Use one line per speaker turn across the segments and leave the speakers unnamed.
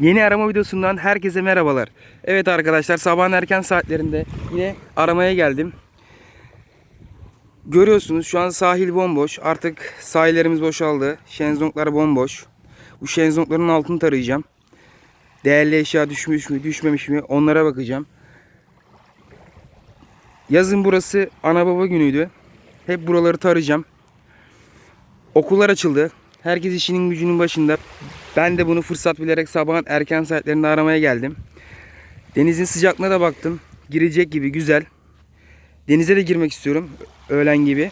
Yeni arama videosundan herkese merhabalar. Evet arkadaşlar sabahın erken saatlerinde yine aramaya geldim. Görüyorsunuz şu an sahil bomboş. Artık sahillerimiz boşaldı. Şenzonglar bomboş. Bu şenzongların altını tarayacağım. Değerli eşya düşmüş mü düşmemiş mi onlara bakacağım. Yazın burası ana baba günüydü. Hep buraları tarayacağım. Okullar açıldı. Herkes işinin gücünün başında. Ben de bunu fırsat bilerek sabahın erken saatlerinde aramaya geldim. Denizin sıcaklığına da baktım. Girecek gibi güzel. Denize de girmek istiyorum. Öğlen gibi.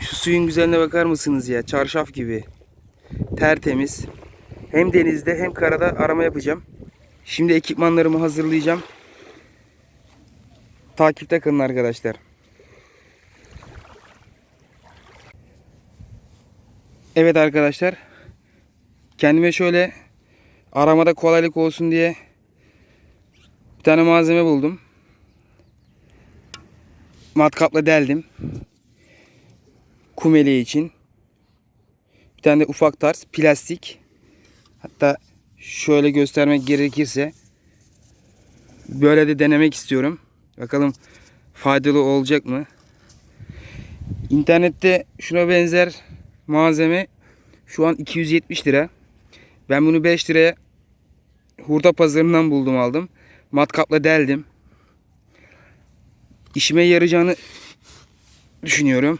Şu suyun güzelliğine bakar mısınız ya? Çarşaf gibi. Tertemiz. Hem denizde hem karada arama yapacağım. Şimdi ekipmanlarımı hazırlayacağım. Takipte kalın arkadaşlar. Evet arkadaşlar. Kendime şöyle aramada kolaylık olsun diye bir tane malzeme buldum. Matkapla deldim. Kumeli için. Bir tane de ufak tarz plastik. Hatta şöyle göstermek gerekirse böyle de denemek istiyorum. Bakalım faydalı olacak mı? İnternette şuna benzer malzeme şu an 270 lira. Ben bunu 5 liraya hurda pazarından buldum aldım. Matkapla deldim. İşime yarayacağını düşünüyorum.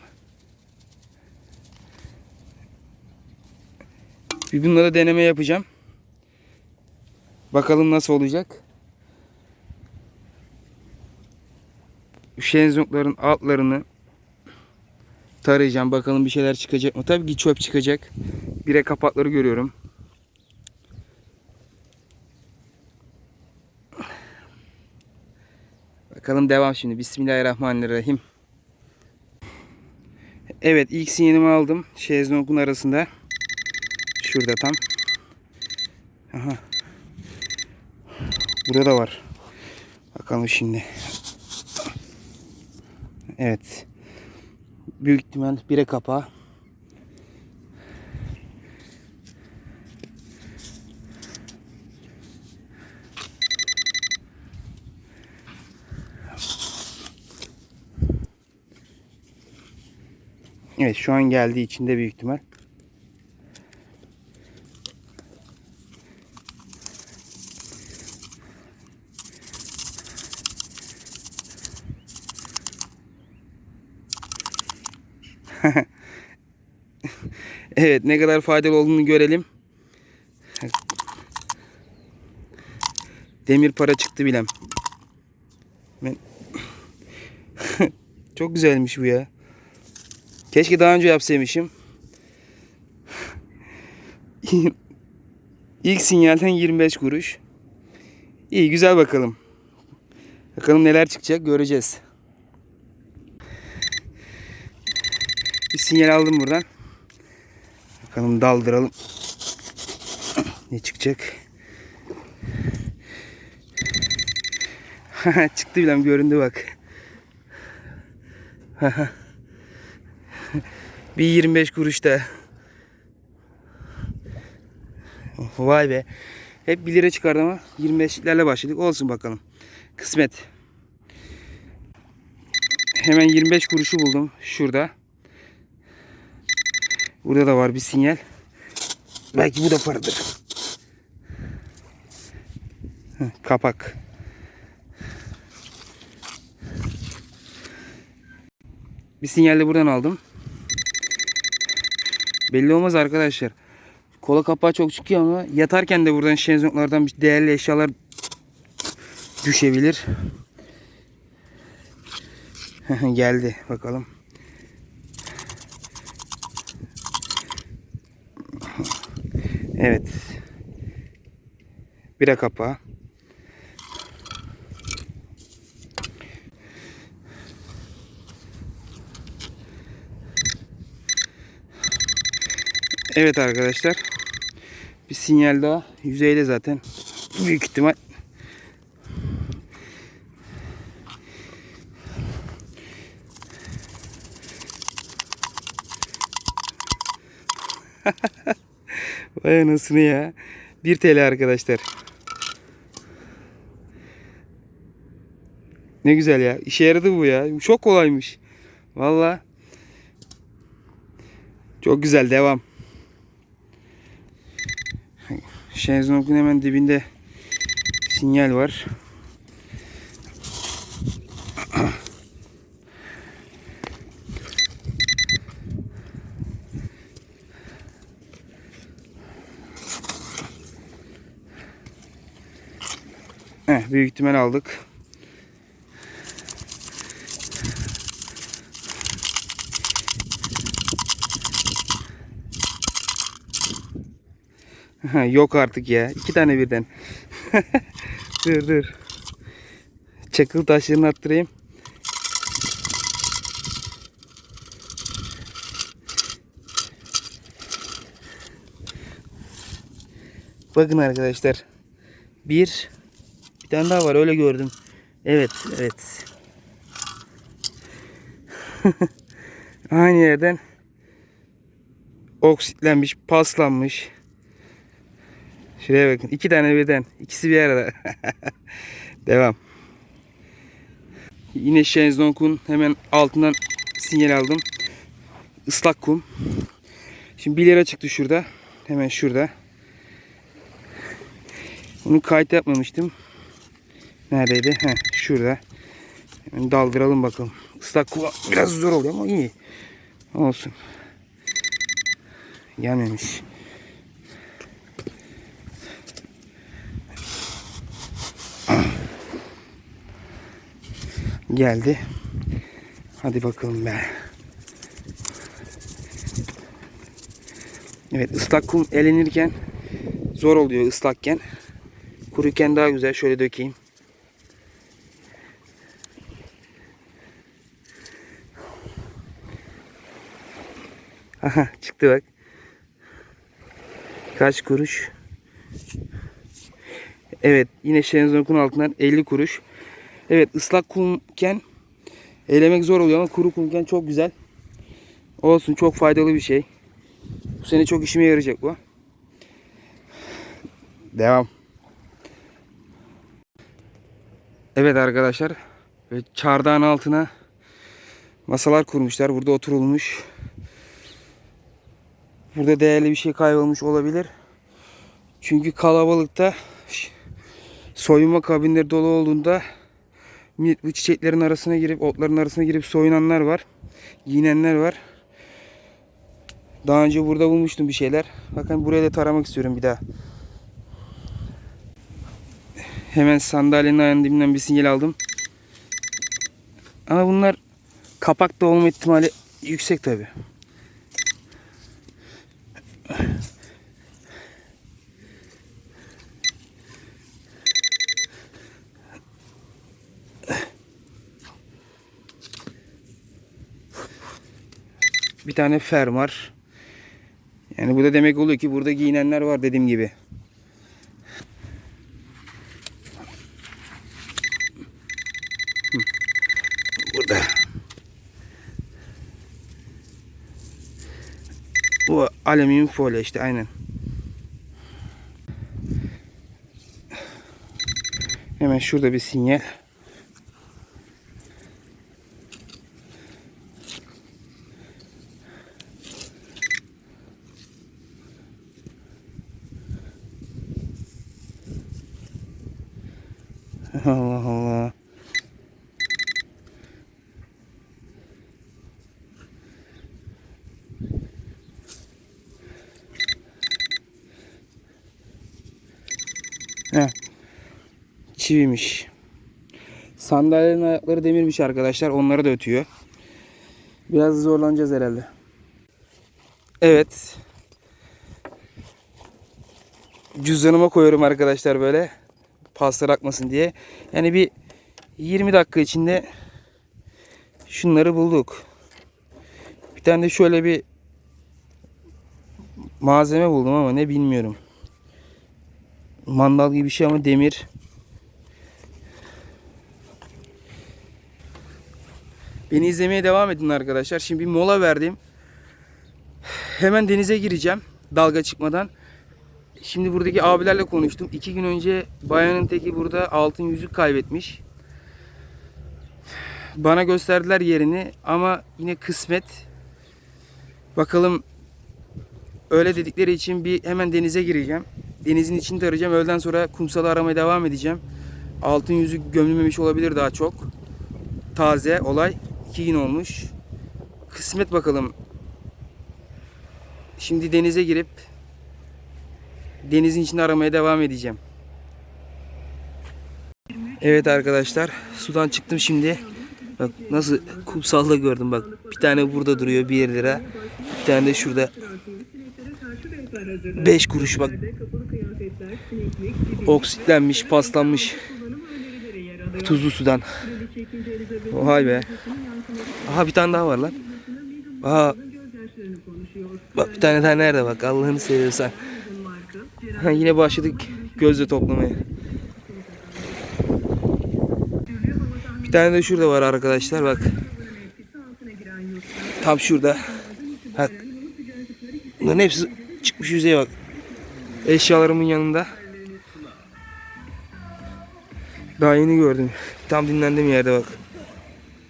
Bir bununla da deneme yapacağım. Bakalım nasıl olacak. Şenzongların altlarını tarayacağım. Bakalım bir şeyler çıkacak mı? Tabii ki çöp çıkacak. Bire kapakları görüyorum. Bakalım devam şimdi. Bismillahirrahmanirrahim. Evet ilk sinyalimi aldım. Şezlong'un arasında. Şurada tam. Aha. Burada da var. Bakalım şimdi. Evet. Büyük ihtimal bire kapağı. Evet şu an geldiği içinde büyük ihtimal. evet ne kadar faydalı olduğunu görelim. Demir para çıktı bilem. Çok güzelmiş bu ya. Keşke daha önce yapsaymışım. İlk sinyalden 25 kuruş. İyi güzel bakalım. Bakalım neler çıkacak göreceğiz. Bir sinyal aldım buradan. Bakalım daldıralım. Ne çıkacak? Çıktı bilem göründü bak. bir 25 kuruş da. Vay be. Hep 1 lira çıkardı ama 25'lerle başladık. Olsun bakalım. Kısmet. Hemen 25 kuruşu buldum. Şurada. Burada da var bir sinyal. Belki bu da paradır. Kapak. Bir sinyal de buradan aldım. Belli olmaz arkadaşlar. Kola kapağı çok çıkıyor ama yatarken de buradan şenzonglardan bir değerli eşyalar düşebilir. Geldi bakalım. Evet. Bira kapağı. Evet arkadaşlar. Bir sinyal daha. Yüzeyde zaten. Büyük ihtimal. Vay anasını ya. 1 TL arkadaşlar. Ne güzel ya. İşe yaradı bu ya. Çok kolaymış. Valla. Çok güzel. Devam. Şenzong'un hemen dibinde sinyal var. Heh, büyük ihtimal aldık. Yok artık ya. İki tane birden. dur dur. Çakıl taşlarını attırayım. Bakın arkadaşlar. Bir. Bir tane daha var öyle gördüm. Evet evet. Aynı yerden oksitlenmiş, paslanmış. Şuraya bakın. iki tane birden. İkisi bir arada. Devam. Yine Shenzong'un hemen altından sinyal aldım. Islak kum. Şimdi 1 lira çıktı şurada. Hemen şurada. Bunu kayıt yapmamıştım. Neredeydi? Heh, şurada. Hemen daldıralım bakalım. Islak kum biraz zor oluyor ama iyi. Olsun. Gelmemiş. Geldi. Hadi bakalım be. Evet ıslak kum elenirken zor oluyor ıslakken. Kuruyken daha güzel. Şöyle dökeyim. Aha çıktı bak. Kaç kuruş? Evet yine Shenzong'un altından 50 kuruş. Evet ıslak kumken elemek zor oluyor ama kuru kumken çok güzel. Olsun çok faydalı bir şey. Bu sene çok işime yarayacak bu. Devam. Evet arkadaşlar. ve Çardağın altına masalar kurmuşlar. Burada oturulmuş. Burada değerli bir şey kaybolmuş olabilir. Çünkü kalabalıkta soyunma kabinleri dolu olduğunda millet bu çiçeklerin arasına girip otların arasına girip soyunanlar var. Giyinenler var. Daha önce burada bulmuştum bir şeyler. Bakın buraya da taramak istiyorum bir daha. Hemen sandalyenin ayağının dibinden bir sinyal aldım. Ama bunlar kapakta olma ihtimali yüksek tabi. Bir tane fermuar. Yani bu da demek oluyor ki burada giyinenler var dediğim gibi. Burada. Bu alüminyum folyo işte aynen. Hemen şurada bir sinyal. Allah Allah. Heh. Çiviymiş. Sandalyenin ayakları demirmiş arkadaşlar. Onları da ötüyor. Biraz zorlanacağız herhalde. Evet. Cüzdanıma koyuyorum arkadaşlar böyle. Paslar akmasın diye. Yani bir 20 dakika içinde şunları bulduk. Bir tane de şöyle bir malzeme buldum ama ne bilmiyorum. Mandal gibi bir şey ama demir. Beni izlemeye devam edin arkadaşlar. Şimdi bir mola verdim. Hemen denize gireceğim. Dalga çıkmadan. Şimdi buradaki abilerle konuştum. İki gün önce bayanın teki burada altın yüzük kaybetmiş. Bana gösterdiler yerini ama yine kısmet. Bakalım öyle dedikleri için bir hemen denize gireceğim. Denizin içini tarayacağım. Öğleden sonra kumsalı aramaya devam edeceğim. Altın yüzük gömülmemiş olabilir daha çok. Taze olay. iki gün olmuş. Kısmet bakalım. Şimdi denize girip denizin içinde aramaya devam edeceğim. Evet arkadaşlar sudan çıktım şimdi. Bak nasıl kumsalda gördüm bak. Bir tane burada duruyor 1 lira. Bir tane de şurada 5 kuruş bak. Oksitlenmiş, paslanmış. Tuzlu sudan. Vay be. Aha bir tane daha var lan. Aha. Bak bir tane daha nerede bak Allah'ını seviyorsan. Ha, yine başladık gözle toplamaya. Bir tane de şurada var arkadaşlar bak. Tam şurada. Bak. Bunların hepsi çıkmış yüzeye bak. Eşyalarımın yanında. Daha yeni gördüm. Tam dinlendiğim yerde bak.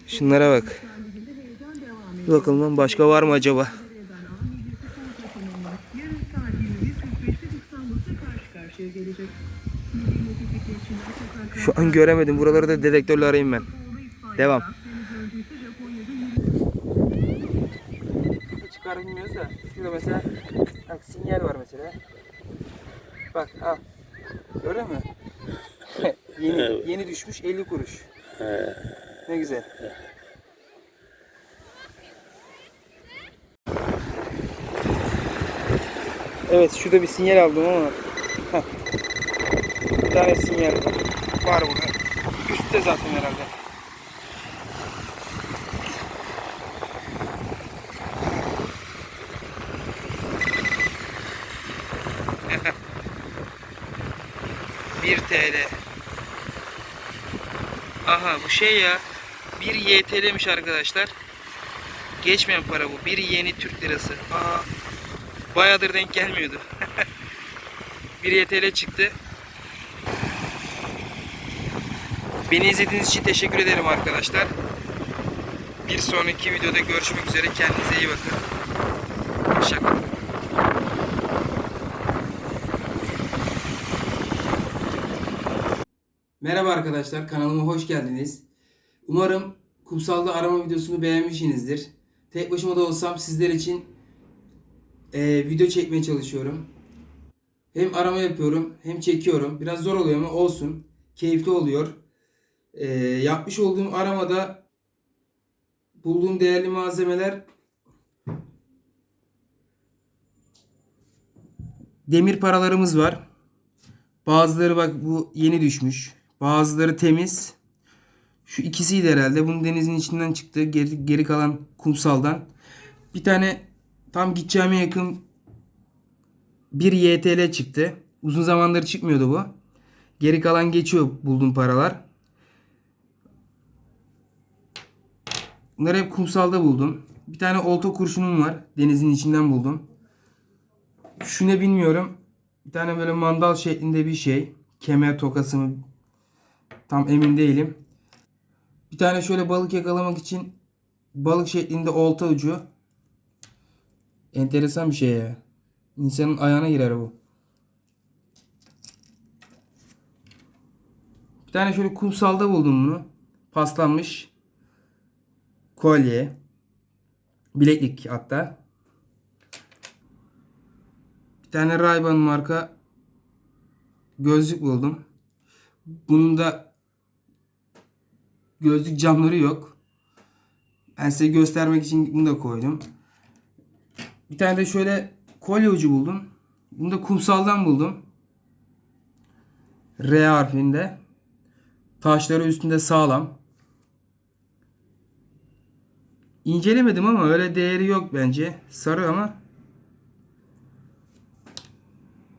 Şunlara bak. Bakalım başka var mı acaba? Şu an göremedim. Buraları da dedektörle arayayım ben. Devam. Çıkarılmıyoruz da. Şurada mesela bak sinyal var mesela. Bak al. Gördün mü? yeni, yeni düşmüş 50 kuruş. Ne güzel. Evet şurada bir sinyal aldım ama Heh. bir tane sinyal var burada. Üstte zaten herhalde. Bir TL. Aha bu şey ya. Bir YTL'miş arkadaşlar. Geçmeyen para bu. Bir yeni Türk lirası. Aa, bayağıdır denk gelmiyordu. bir YTL çıktı. Beni izlediğiniz için teşekkür ederim arkadaşlar. Bir sonraki videoda görüşmek üzere. Kendinize iyi bakın. Hoşçakalın. Merhaba arkadaşlar, kanalıma hoş geldiniz. Umarım kumsalda arama videosunu beğenmişsinizdir. Tek başıma da olsam sizler için eee, video çekmeye çalışıyorum. Hem arama yapıyorum hem çekiyorum. Biraz zor oluyor ama olsun. Keyifli oluyor. Eee, yapmış olduğum aramada bulduğum değerli malzemeler demir paralarımız var. Bazıları bak bu yeni düşmüş. Bazıları temiz. Şu ikisiydi herhalde. Bunun denizin içinden çıktı. Geri, geri kalan kumsaldan. Bir tane tam gideceğime yakın bir YTL çıktı. Uzun zamandır çıkmıyordu bu. Geri kalan geçiyor bulduğum paralar. Bunları hep kumsalda buldum. Bir tane olta kurşunum var. Denizin içinden buldum. Şu ne bilmiyorum. Bir tane böyle mandal şeklinde bir şey. Kemer tokası mı? Tam emin değilim. Bir tane şöyle balık yakalamak için balık şeklinde olta ucu. Enteresan bir şey ya. İnsanın ayağına girer bu. Bir tane şöyle kumsalda buldum bunu. Paslanmış. Kolye. Bileklik hatta. Bir tane Ray-Ban marka gözlük buldum. Bunun da gözlük camları yok. Ben size göstermek için bunu da koydum. Bir tane de şöyle kolye ucu buldum. Bunu da kumsaldan buldum. R harfinde. Taşları üstünde sağlam. İncelemedim ama öyle değeri yok bence. Sarı ama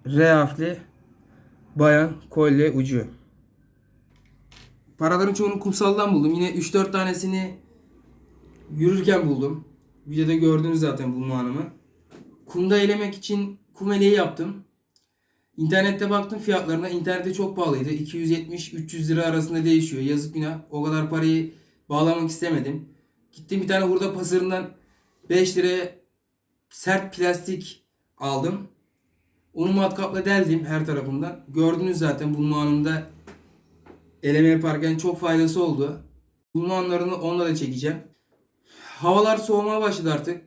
R harfli bayan kolye ucu. Paraların çoğunu kumsaldan buldum. Yine 3-4 tanesini yürürken buldum. Videoda gördünüz zaten bulma. Kumda elemek için kum eleği yaptım. İnternette baktım fiyatlarına. İnternette çok pahalıydı. 270-300 lira arasında değişiyor. Yazık günah. O kadar parayı bağlamak istemedim. Gittim bir tane hurda pazarından 5 liraya sert plastik aldım. Onu matkapla deldim her tarafından. Gördünüz zaten bulma anında eleme yaparken çok faydası oldu. Bulma anlarını onunla da çekeceğim. Havalar soğumaya başladı artık.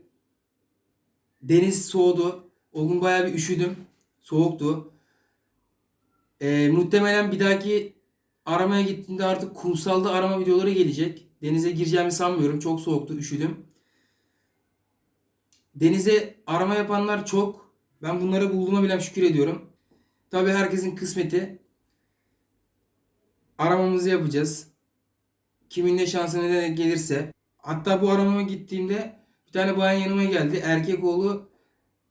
Deniz soğudu. O gün bayağı bir üşüdüm. Soğuktu. Ee, muhtemelen bir dahaki aramaya gittiğimde artık kumsalda arama videoları gelecek. Denize gireceğimi sanmıyorum. Çok soğuktu, üşüdüm. Denize arama yapanlar çok. Ben bunları bulduğuma bile şükür ediyorum. Tabii herkesin kısmeti. Aramamızı yapacağız. Kimin ne şansına ne gelirse. Hatta bu aramama gittiğimde bir tane bayan yanıma geldi. Erkek oğlu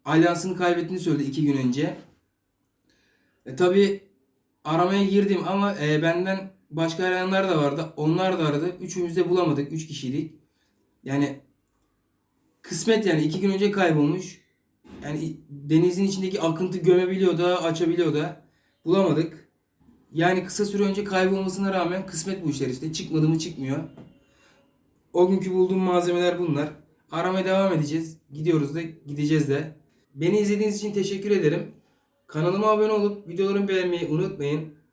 alyansını kaybettiğini söyledi iki gün önce. E, tabii aramaya girdim ama e, benden başka arayanlar da vardı. Onlar da aradı. Üçümüz de bulamadık. Üç kişiydik. Yani kısmet yani iki gün önce kaybolmuş. Yani denizin içindeki akıntı gömebiliyor da açabiliyor da bulamadık. Yani kısa süre önce kaybolmasına rağmen kısmet bu işler işte. Çıkmadı mı çıkmıyor. O günkü bulduğum malzemeler bunlar. Aramaya devam edeceğiz. Gidiyoruz da gideceğiz de. Beni izlediğiniz için teşekkür ederim. Kanalıma abone olup videolarımı beğenmeyi unutmayın.